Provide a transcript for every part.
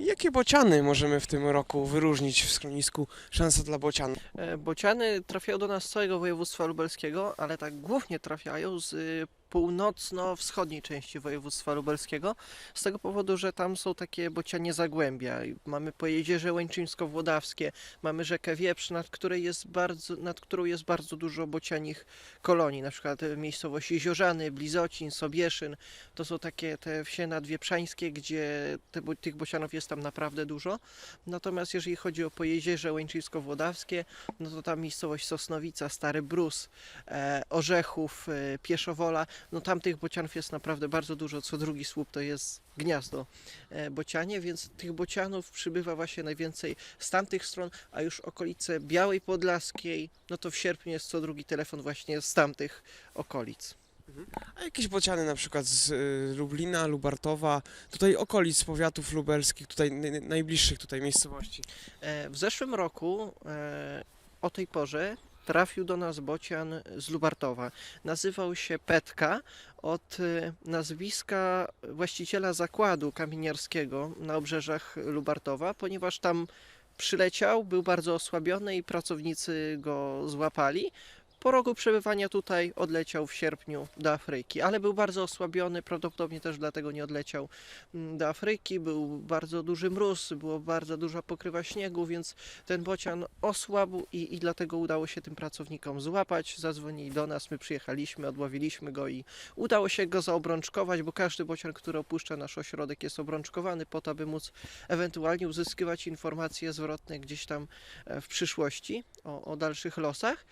Jakie bociany możemy w tym roku wyróżnić w schronisku Szansa dla Bocian? E, Bociany trafiają do nas z całego województwa lubelskiego, ale tak głównie trafiają z y, północno-wschodniej części województwa lubelskiego, z tego powodu, że tam są takie bocianie zagłębia. Mamy pojedzierze łańczyńsko-włodawskie, mamy rzekę Wieprz, nad, której jest bardzo, nad którą jest bardzo dużo bocianich kolonii, na przykład e, miejscowość Jeziorzany, Blizocin, Sobieszyn. To są takie te wsie nadwieprzańskie, gdzie te, tych bocianów jest tam naprawdę dużo. Natomiast jeżeli chodzi o pojezierze łańczyńsko-włodawskie, no to tam miejscowość Sosnowica, Stary Brus, e, Orzechów, e, Pieszowola, no tam tych bocianów jest naprawdę bardzo dużo, co drugi słup to jest gniazdo e, bocianie, więc tych bocianów przybywa właśnie najwięcej z tamtych stron, a już okolice Białej Podlaskiej, no to w sierpniu jest co drugi telefon właśnie z tamtych okolic. A jakieś bociany na przykład z y, Lublina, Lubartowa, tutaj okolic powiatów lubelskich, tutaj najbliższych tutaj miejscowości? E, W zeszłym roku e, o tej porze trafił do nas bocian z Lubartowa. Nazywał się Petka od e, nazwiska właściciela zakładu kamieniarskiego na obrzeżach Lubartowa, ponieważ tam przyleciał, był bardzo osłabiony i pracownicy go złapali. Po roku przebywania tutaj odleciał w sierpniu do Afryki, ale był bardzo osłabiony, prawdopodobnie też dlatego nie odleciał mm, do Afryki. Był bardzo duży mróz, było bardzo duża pokrywa śniegu, więc ten bocian osłabł i, i dlatego udało się tym pracownikom złapać. Zadzwonili do nas, my przyjechaliśmy, odłowiliśmy go i udało się go zaobrączkować, bo każdy bocian, który opuszcza nasz ośrodek jest obrączkowany po to, aby móc ewentualnie uzyskiwać informacje zwrotne gdzieś tam e, w przyszłości o, o dalszych losach.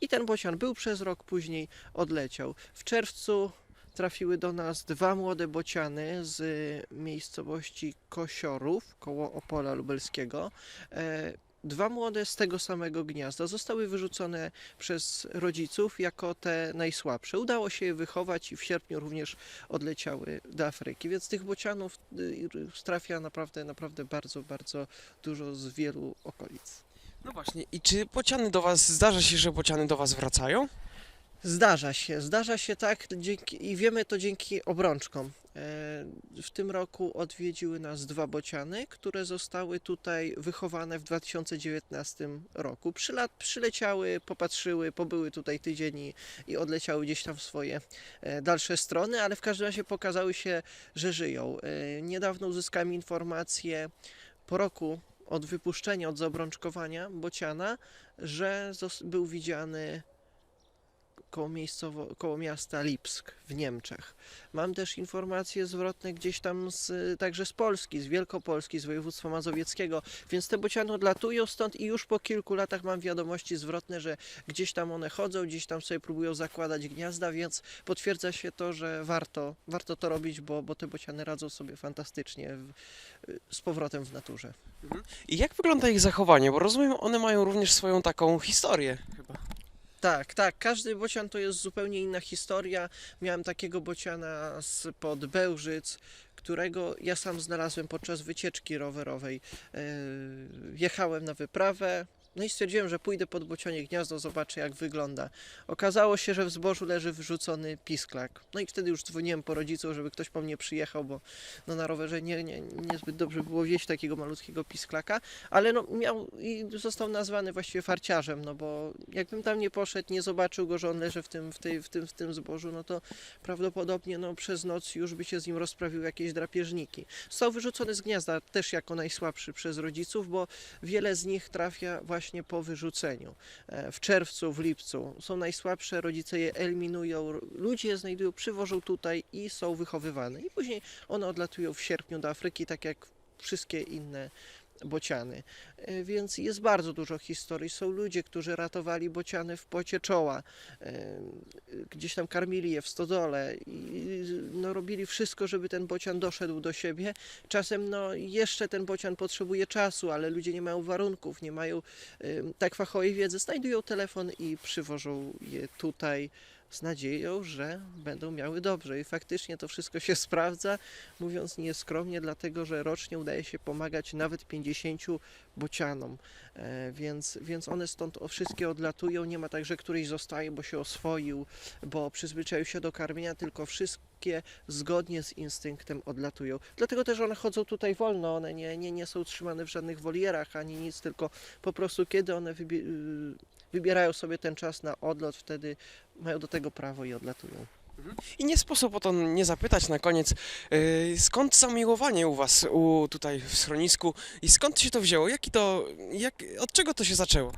I ten bocian był przez rok, później odleciał. W czerwcu trafiły do nas dwa młode bociany z y, miejscowości Kosiorów, koło Opola Lubelskiego. E, Dwa młode z tego samego gniazda zostały wyrzucone przez rodziców jako te najsłabsze. Udało się je wychować i w sierpniu również odleciały do Afryki, więc tych bocianów y, trafia naprawdę, naprawdę bardzo, bardzo dużo z wielu okolic. No właśnie, i czy bociany do was, zdarza się, że bociany do was wracają? Zdarza się, zdarza się tak dzięki, i wiemy to dzięki obrączkom. E, W tym roku odwiedziły nas dwa bociany, które zostały tutaj wychowane w 2019 roku. Przyla, przyleciały, popatrzyły, pobyły tutaj tydzień i, i odleciały gdzieś tam w swoje e, dalsze strony, ale w każdym razie pokazały się, że żyją. E, Niedawno uzyskałem informację po roku od wypuszczenia, od zaobrączkowania bociana, że był widziany koło, miejscowo, koło miasta Lipsk w Niemczech. Mam też informacje zwrotne gdzieś tam z, także z Polski, z Wielkopolski, z województwa mazowieckiego, więc te bociany odlatują stąd i już po kilku latach mam wiadomości zwrotne, że gdzieś tam one chodzą, gdzieś tam sobie próbują zakładać gniazda, więc potwierdza się to, że warto, warto to robić, bo, bo te bociany radzą sobie fantastycznie w, z powrotem w naturze. I jak wygląda ich zachowanie? Bo rozumiem, one mają również swoją taką historię. Tak, tak. Każdy bocian to jest zupełnie inna historia. Miałem takiego bociana spod Bełżyc, którego ja sam znalazłem podczas wycieczki rowerowej. Yy, Jechałem na wyprawę. No i stwierdziłem, że pójdę pod bocianie gniazdo, zobaczę jak wygląda. Okazało się, że w zbożu leży wrzucony pisklak. No i wtedy już dzwoniłem po rodziców, żeby ktoś po mnie przyjechał, bo no na rowerze nie, nie, niezbyt dobrze było wieść takiego malutkiego pisklaka, ale no miał i został nazwany właściwie farciarzem, no bo jakbym tam nie poszedł, nie zobaczył go, że on leży w tym, w tej, w tym, w tym zbożu, no to prawdopodobnie no, przez noc już by się z nim rozprawiły jakieś drapieżniki. Został wyrzucony z gniazda też jako najsłabszy przez rodziców, bo wiele z nich trafia właśnie po wyrzuceniu. E, W czerwcu, w lipcu są najsłabsze, rodzice je eliminują, ludzie je znajdują, przywożą tutaj i są wychowywane. I później one odlatują w sierpniu do Afryki, tak jak wszystkie inne bociany. E, Więc jest bardzo dużo historii. Są ludzie, którzy ratowali bociany w pocie czoła, e, gdzieś tam karmili je w stodole i no, robili wszystko, żeby ten bocian doszedł do siebie. Czasem no, jeszcze ten bocian potrzebuje czasu, ale ludzie nie mają warunków, nie mają em, tak fachowej wiedzy, znajdują telefon i przywożą je tutaj z nadzieją, że będą miały dobrze. I faktycznie to wszystko się sprawdza, mówiąc nieskromnie, dlatego że rocznie udaje się pomagać nawet 50 bocianom, e, więc, więc one stąd wszystkie odlatują. Nie ma tak, że któryś zostaje, bo się oswoił, bo przyzwyczaił się do karmienia, tylko wszystkie zgodnie z instynktem odlatują. Dlatego też one chodzą tutaj wolno, one nie, nie, nie są trzymane w żadnych wolierach ani nic, tylko po prostu kiedy one y, wybierają sobie ten czas na odlot, wtedy mają do tego prawo i odlatują. I nie sposób o to nie zapytać na koniec, yy, skąd zamiłowanie u Was u, tutaj w schronisku i skąd się to wzięło? Jaki to, jak, od czego to się zaczęło?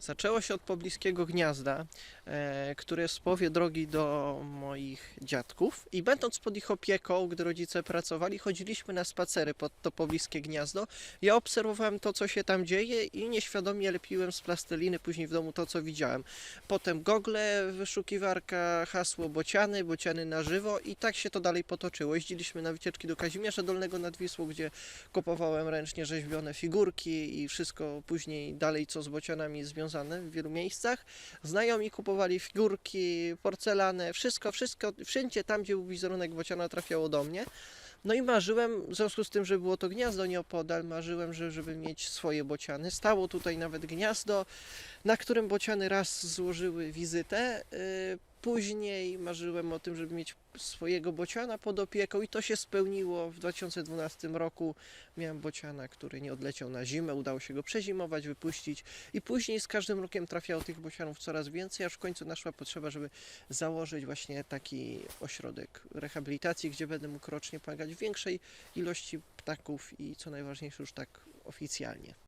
Zaczęło się od pobliskiego gniazda, e, które jest w połowie drogi do moich dziadków i będąc pod ich opieką, gdy rodzice pracowali, chodziliśmy na spacery pod to pobliskie gniazdo. Ja obserwowałem to, co się tam dzieje i nieświadomie lepiłem z plasteliny później w domu to, co widziałem. Potem gogle, wyszukiwarka, hasło bociany, bociany na żywo i tak się to dalej potoczyło. Jeździliśmy na wycieczki do Kazimierza Dolnego nad Wisłą, gdzie kupowałem ręcznie rzeźbione figurki i wszystko później dalej, co z bocianami związane w wielu miejscach. Znajomi kupowali figurki, porcelanę, wszystko, wszystko, wszędzie tam, gdzie był wizerunek bociana trafiało do mnie. No i marzyłem, w związku z tym, że było to gniazdo nieopodal, marzyłem, że, żeby mieć swoje bociany. Stało tutaj nawet gniazdo, na którym bociany raz złożyły wizytę. Później marzyłem o tym, żeby mieć swojego bociana pod opieką i to się spełniło. W 2012 roku miałem bociana, który nie odleciał na zimę, udało się go przezimować, wypuścić i później z każdym rokiem trafiało tych bocianów coraz więcej, aż w końcu naszła potrzeba, żeby założyć właśnie taki ośrodek rehabilitacji, gdzie będę mógł rocznie pomagać większej ilości ptaków i co najważniejsze już tak oficjalnie.